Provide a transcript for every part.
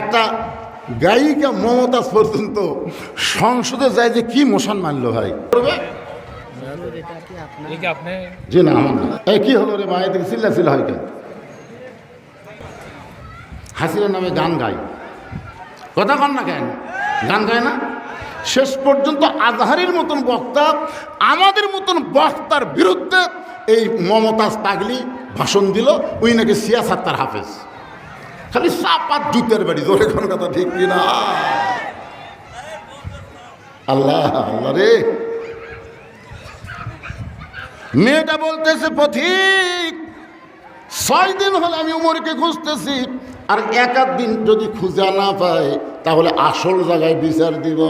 একটা গায়িকা মমতাজ পর্যন্ত সংসদে যায় যে কি মোশন মানলো ভাই? করবে? জি না এই কি হলো রে ভাই থেকে চিল্লা চিল্লা হয় কেন? হাসিনার নামে গান গাই কথা কন না কেন? গান গায় না? শেষ পর্যন্ত আজহারের মতন বক্তা আমাদের মতন বক্তার বিরুদ্ধে এই মমতাজ পাগলি ভাষণ দিল। উই নাকি সিয়াসাত্তার হাফেজ। খালি সাপাত জুতের বাড়ি জোরে কোন কথা ঠিক কিনা? আল্লাহ আল্লাহ রে। মেয়েটা বলতেছে, পথিক, ছয় দিন হলে আমি উমরকে খুঁজতেছি। আর এক দিন যদি খুঁজা না পায়, তাহলে আসল জায়গায় বিচার দিব।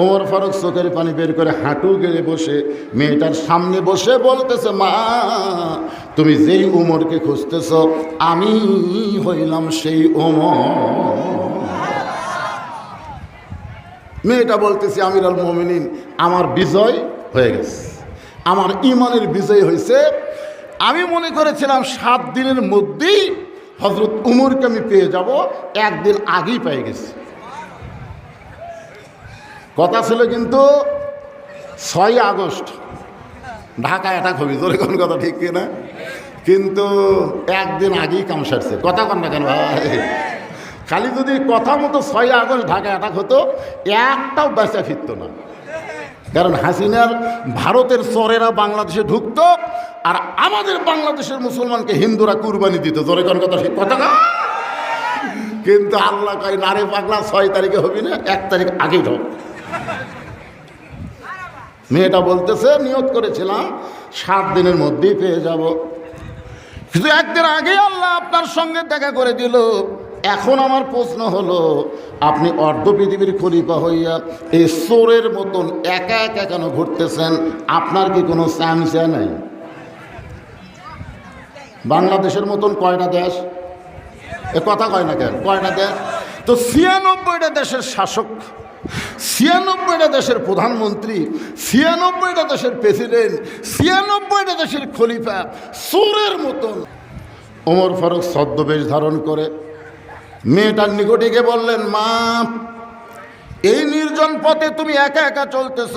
ওমর ফারুক চোখের পানি বের করে হাঁটু গেড়ে বসে মেয়েটার সামনে বসে বলতেছে, মা তুমি যেই উমরকে খুঁজতেছ, আমি হইলাম সেই ওমর মেয়েটা বলতেছি আমির আল মোমিনিন, আমার বিজয় হয়ে গেছে। আমার ইমানের বিজয় হয়েছে। আমি মনে করেছিলাম, সাত দিনের মধ্যেই হজরত উমরকে আমি পেয়ে যাব, একদিন আগেই পেয়ে গেছি। কথা ছিল কিন্তু ছয় আগস্ট ঢাকা অ্যাটাক হবে তোর কোন কথা ঠিক কিনা? কিন্তু একদিন আগেই কাম সারছে। কথা কন না কেন ভাই? খালি যদি কথা মতো ছয় আগস্ট ঢাকা অ্যাটাক হতো, একটাও বেঁচা ফিরত না। কারণ হাসিনার ভারতের চরেরা বাংলাদেশে ঢুকতো আর আমাদের বাংলাদেশের মুসলমানকে হিন্দুরা কুরবানি দিত। জোরে কোন কথা ঠিক, কথা কয়? কিন্তু আল্লাহ কয় নারে পাগলা, ছয় তারিখে হবি না, এক তারিখ আগেই ঢোক। মেয়েটা বলতেছে, নিয়ত করেছিলাম, সাত দিনের মধ্যেই পেয়ে যাব। কিন্তু একদিন আগে আল্লাহ আপনার সঙ্গে দেখা করে দিল। এখন আমার প্রশ্ন হলো, আপনি অর্ধ পৃথিবীর খলিফা হইয়া এই সোরের মতন একা একা কেন ঘুরতেছেন? আপনার কি কোনো চামচা নাই? বাংলাদেশের মতন কয়টা দেশ? এ কথা কয় না কেন? কয়টা দেশ? তো ছিয়ানব্বইটা দেশের শাসক ছিয়ানব্বইটা দেশের প্রধানমন্ত্রী, ছিয়ানব্বইটা দেশের প্রেসিডেন্ট, ছিয়ানব্বইটা দেশের খলিফা, সুরের মতন। ওমর ফারুক ছদ্মবেশ ধারণ করে মেয়েটার নিকটে গিয়ে বললেন, মা, এই নির্জন পথে তুমি একা একা চলতেছ।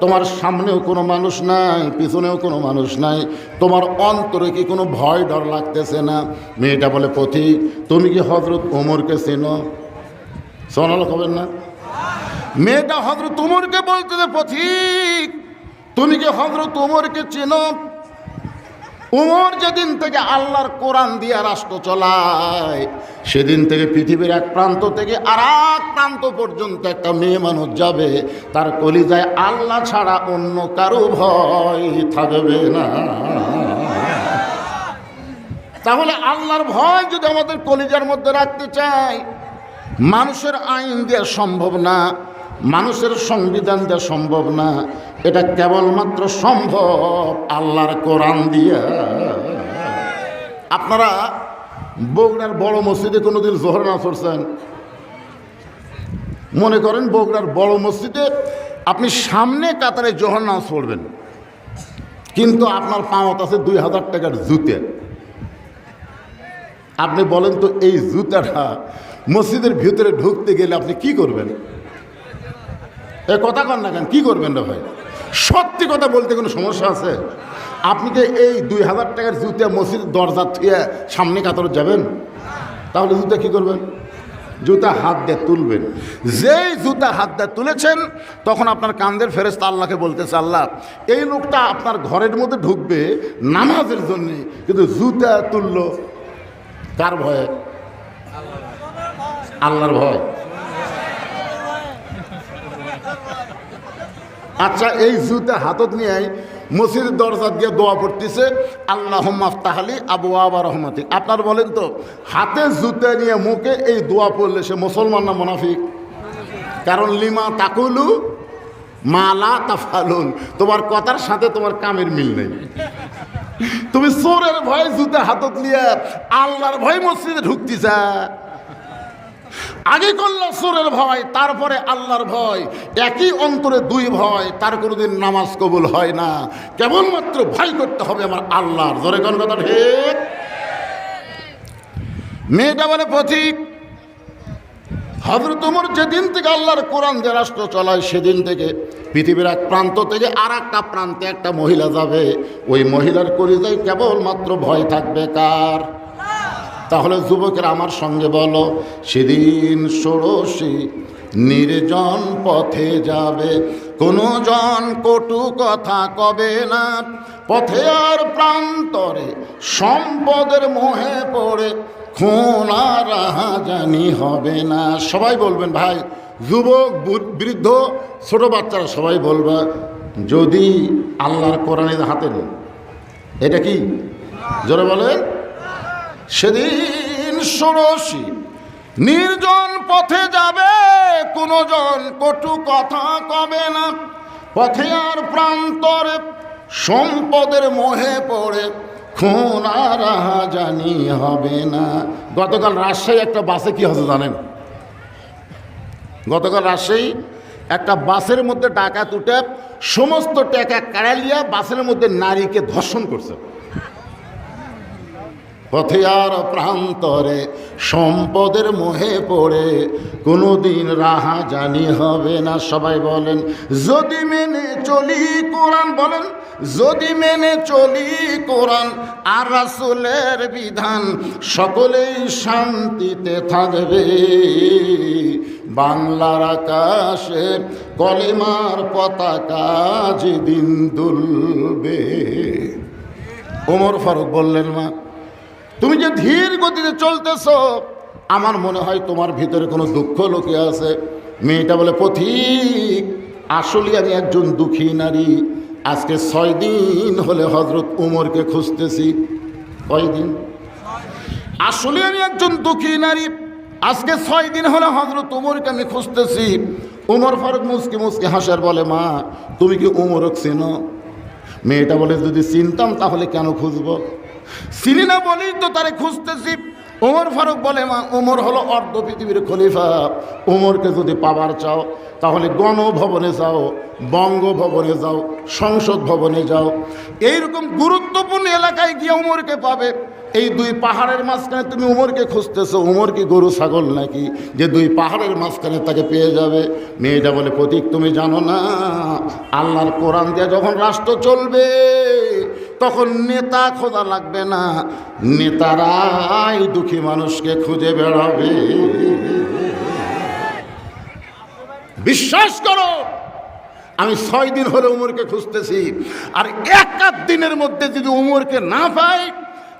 তোমার সামনেও কোনো মানুষ নাই, পিছনেও কোনো মানুষ নাই। তোমার অন্তরে কি কোনো ভয় ডর লাগতেছে না? মেয়েটা বলে, পথিক, তুমি কি হজরত ওমরকে চেনো? শোনালো খবর না? মেয়েটা হজরত উমরকে বলতেছে পথিক, তুমি কি হজরত উমরকে চেনো, উমর যেদিন থেকে আল্লাহর কোরআন দিয়া রাষ্ট্র চলায়, সেদিন থেকে পৃথিবীর এক প্রান্ত থেকে আর এক প্রান্ত পর্যন্ত একটা মেয়ে মানুষ যাবে, তার কলিজায় আল্লাহ ছাড়া অন্য কারও ভয় থাকবে না। তাহলে আল্লাহর ভয় যদি আমাদের কলিজার মধ্যে রাখতে চাই মানুষের আইন দেওয়া সম্ভব না। মানুষের সংবিধান দেওয়া সম্ভব না। এটা কেবলমাত্র সম্ভব আল্লাহর কোরআন দিয়া। আপনারা বগুড়ার বড় মসজিদে কোনোদিন জোহর না পড়ছেন? মনে করেন বগুড়ার বড় মসজিদে আপনি সামনে কাতারে জোহর নামাজ পড়বেন। কিন্তু আপনার পাওয়াত আছে দুই হাজার টাকার জুতে। আপনি বলেন তো এই জুতাটা মসজিদের ভিতরে ঢুকতে গেলে আপনি কি করবেন? এ কথা কন না কেন? কী করবেন না ভাই? সত্যি কথা বলতে কোনো সমস্যা আছে? আপনি কি এই দুই হাজার টাকার জুতে মসজিদ দরজা থুয়ে সামনে কাতর যাবেন? তাহলে জুতা কি করবেন? জুতা হাত দিয়ে তুলবেন। যেই জুতা হাত দিয়ে তুলেছেন, তখন আপনার কান্দের ফেরেস্তা আল্লাহকে বলতেছে, আল্লাহ, এই লোকটা আপনার ঘরের মধ্যে ঢুকবে নামাজের জন্যে, কিন্তু জুতা তুললো কার ভয়ে? আল্লাহর ভয়। আচ্ছা এই জুতে হাতত নিয়ে মসজিদের দরজা দিয়ে দোয়া পড়তেছে আল্লাহ মাফতাহালি আবু আবা রহমাতি। আপনার বলেন তো, হাতে জুতা নিয়ে মুখে এই দোয়া পড়লে সে মুসলমান না মুনাফিক? কারণ লিমা তাকুলু মালা তাফালুন তোমার কথার সাথে তোমার কামের মিল নেই। তুমি চোরের ভয় জুতে হাতত নিয়ে আল্লাহর ভয় মসজিদে ঢুকতে ঢুকতেছা। আগে করল সুরের ভয়, তারপরে আল্লাহর ভয়। একই অন্তরে দুই ভয়, তার কোনোদিন নামাজ কবুল হয় না। কেবলমাত্র ভয় করতে হবে আমার আল্লাহর। ধরে কোন কথা ঠিক? মেয়েটা বলে, পথিক হজরত উমর যেদিন থেকে আল্লাহর কোরআন যে রাষ্ট্র চলায়, সেদিন থেকে পৃথিবীর এক প্রান্ত থেকে আর একটা প্রান্তে একটা মহিলা যাবে। ওই মহিলার কলিজায় কেবলমাত্র ভয় থাকবে কার? তাহলে যুবকেরা আমার সঙ্গে বলো, সেদিন ষোড়শী নির্জন পথে যাবে কোনো জন কটু কথা কবে না, পথে আর প্রান্তরে সম্পদের মোহে পড়ে, খুন আর জানি হবে না। সবাই বলবেন, ভাই, যুবক বৃদ্ধ, ছোট বাচ্চারা সবাই বলবে, যদি আল্লাহর কোরআনের হাতে নেই, এটা কি? জোরে বলেন। সেদিন ষোড়শী নির্জন পথে যাবে কোনো জন কটু কথা কবে না। পথে আর প্রান্তরে সম্পদের মোহে পড়ে, খুন আর জানি হবে না। গতকাল রাজশাহী একটা বাসে কি হচ্ছে জানেন? গতকাল রাজশাহী একটা বাসের মধ্যে টাকা তুটে সমস্ত টাকা কাড়ালিয়া বাসের মধ্যে নারীকে ধর্ষণ করছে। পথে আর প্রান্তরে সম্পদের মোহে পড়ে, কোনোদিন রাহা জানি হবে না। সবাই বলেন, যদি মেনে চলি কোরআন, বলেন, যদি মেনে চলি কোরআন আর রাসুলের বিধান, সকলেই শান্তিতে থাকবে। বাংলার আকাশে কলিমার পতাকা যেদিন দুলবে। ওমর ফারুক বললেন, মা তুমি যে ধীর গতিতে চলতেছ, আমার মনে হয় তোমার ভিতরে কোনো দুঃখ লোকে আছে। মেয়েটা বলে, পথিক, আসলে আমি একজন দুঃখী নারী। আজকে ছয় দিন হলে হজরত উমরকে খুঁজতেছি। কয়দিন আসলে আমি একজন দুঃখী নারী। আজকে ছয় দিন হলে হজরত উমরকে আমি খুঁজতেছি। উমর ফারুক মুসকি মুসকি হাসার বলে, মা, তুমি কি উমরক চেনো? মেয়েটা বলে, যদি চিনতাম তাহলে কেন খুঁজবো? চিনি না বলেই তো তারে খুঁজতেছি। ওমর ফারুক বলে, মা, ওমর হলো অর্ধ পৃথিবীর খলিফা। ওমরকে যদি পাবার চাও, তাহলে গণভবনে যাও, বঙ্গভবনে যাও, সংসদ ভবনে যাও। এইরকম গুরুত্বপূর্ণ এলাকায় গিয়ে ওমরকে পাবে। এই দুই পাহাড়ের মাঝখানে তুমি উমরকে খুঁজতেছো। উমর কি গরু, ছাগল নাকি? যে দুই পাহাড়ের মাঝখানে তাকে পেয়ে যাবে। মেয়েটা বলে, প্রতীক, তুমি জানো না, আল্লাহর কোরআন দিয়ে যখন রাষ্ট্র চলবে তখন নেতা খোঁজা লাগবে না। নেতারাই দুঃখী মানুষকে খুঁজে বেড়াবে। বিশ্বাস করো, আমি ছয় দিন হলে উমরকে খুঁজতেছি। আর এক আধ দিনের মধ্যে যদি উমরকে না পাই,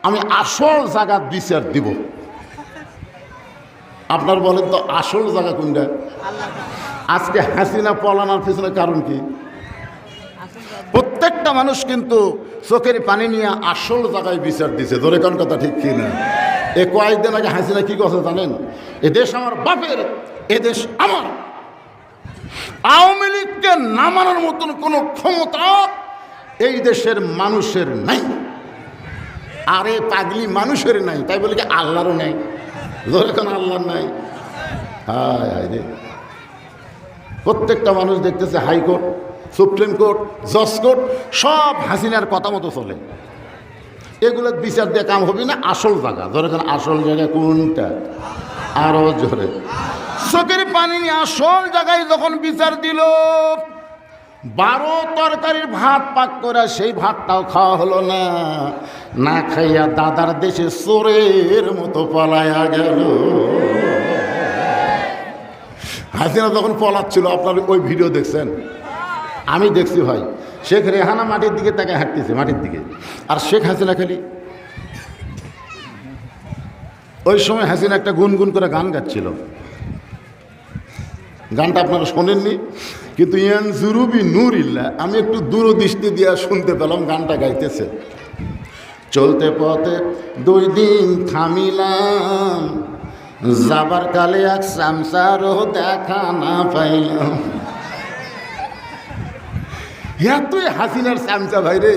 আমি আসল জায়গা বিচার দিব। আপনার বলেন তো, আসল জায়গা কোনটা? আজকে হাসিনা, পলানোর পিছনে কারণ কি? প্রত্যেকটা মানুষ কিন্তু চোখের পানি নিয়ে আসল জায়গায় বিচার দিছে। ধরে কোন কথা ঠিক কি না? এ কয়েকদিন আগে হাসিনা কি কথা জানেন? এ দেশ আমার বাপের, এ দেশ আমার। আওয়ামী লীগকে নামানোর মতন কোনো ক্ষমতা এই দেশের মানুষের নাই। আরে পাগলি মানুষের নাই, তাই বলে কি আল্লাহরও নাই? ধরে কোন আল্লাহর নাই? হায় হায় রে। প্রত্যেকটা মানুষ দেখতেছে হাইকোর্ট। সুপ্রিম কোর্ট, জজ কোর্ট, সব হাসিনার কথা মতো চলে। এগুলো বিচার দিয়ে কাম হবে না, আসল জায়গা। ধরে আসল জায়গা কোনটা? আরও জোরে। চোখের পানি আসল জায়গায় যখন বিচার দিল, বারো তরকারির ভাত পাক করে সেই ভাতটাও খাওয়া হলো না। না খাইয়া দাদার দেশে চোরের মতো পলায়া গেল। হাসিনা যখন পলাচ্ছিল, আপনার ওই ভিডিও দেখছেন? আমি দেখছি ভাই। শেখ রেহানা মাটির দিকে তাকে হাঁটতেছে, মাটির দিকে। আর শেখ হাসিনা খালি ওই সময় হাসিনা একটা গুনগুন করে গান গাচ্ছিল। গানটা আপনারা শোনেননি? কিন্তু ইয়ান জুরুবি নূর ইল্লা আমি একটু দূরদৃষ্টি দিয়া শুনতে পেলাম গানটা গাইতেছে। চলতে পথে দুই দিন থামিলাম, যাবার কালে এক সামসারও দেখা না পাইলাম। এতই হাসিনার চামচা ভাই রে